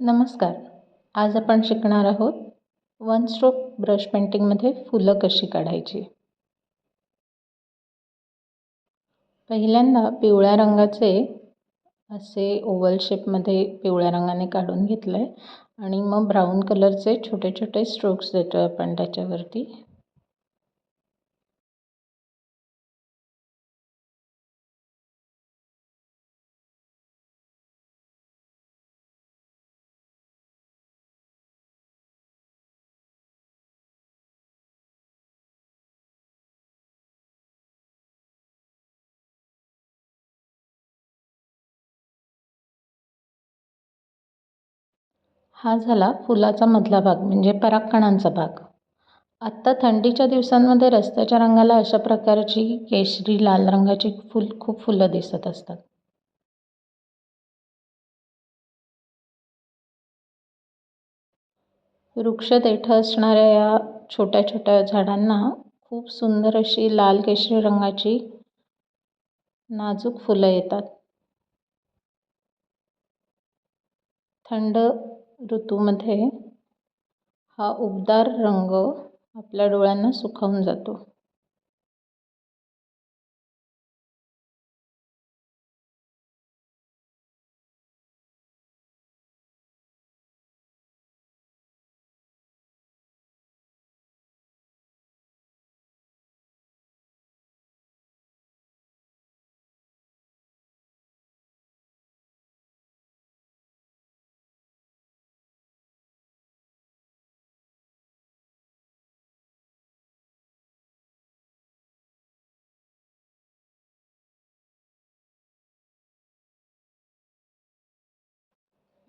नमस्कार. आज आपण शिकणार आहोत वन स्ट्रोक ब्रश पेंटिंगमध्ये फुलं कशी काढायची? पहिल्यांदा पिवळ्या रंगाचे असे ओवल शेपमध्ये पिवळ्या रंगाने काढून घेतलं आहे आणि मग ब्राऊन कलरचे छोटे छोटे स्ट्रोक्स देतो आहे आपण त्याच्यावरती. हा झाला फुलाचा मधला भाग म्हणजे परागकणांचा भाग. आत्ता थंडीच्या दिवसांमध्ये रस्त्याच्या रंगाला अशा प्रकारची केशरी लाल रंगाची फुल खूप फुलं दिसत असतात. वृक्ष देठ असणाऱ्या या छोट्या छोट्या झाडांना खूप सुंदर अशी लाल केशरी रंगाची नाजूक फुलं येतात. थंड ऋतूमध्ये हा उबदार रंग आपल्या डोळ्यांना सुखावून जातो.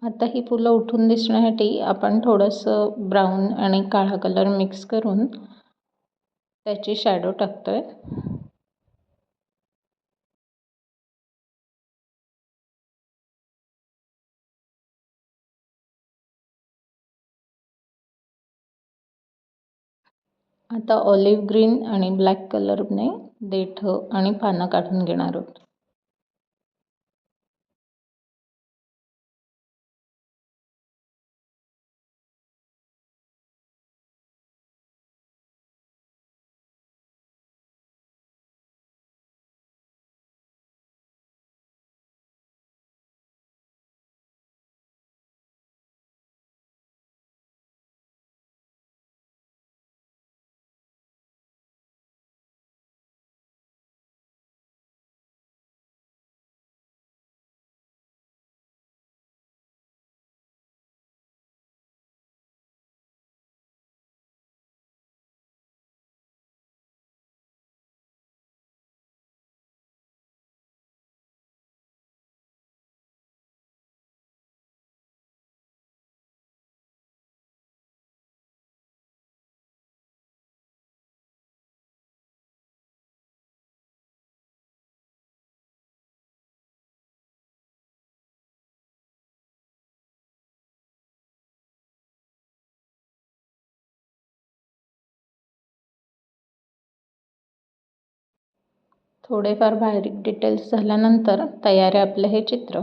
आता ही फुलं उठून दिसण्यासाठी आपण थोडंसं ब्राऊन आणि काळा कलर मिक्स करून त्याची शॅडो टाकतो आहे आता ऑलिव्ह ग्रीन आणि ब्लॅक कलरने देठं आणि पानं काढून घेणार आहोत. थोडेफार बारीक डिटेल्स झाल्यानंतर तयार आहे आपलं हे चित्र.